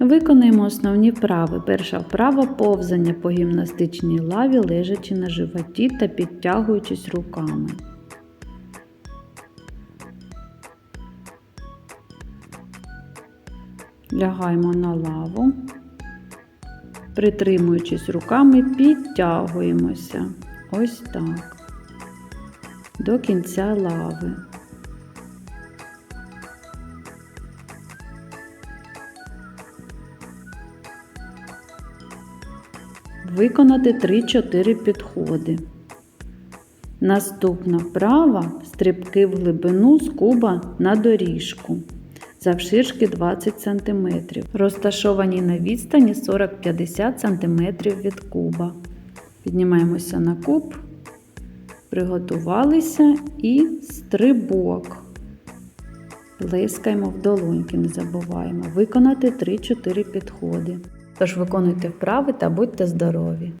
Виконуємо основні вправи. Перша вправа повзання по гімнастичній лаві, лежачи на животі та підтягуючись руками. Лягаємо на лаву, притримуючись руками, підтягуємося. Ось так. До кінця лави. Виконати 3-4 підходи. Наступна вправа стрибки в глибину з куба на доріжку завширшки 20 см, розташовані на відстані 40-50 см від куба. Піднімаємося на куб, приготувалися і стрибок. Плескаємо в долоньки, не забуваємо. Виконати 3-4 підходи. Тож виконуйте вправи та будьте здорові!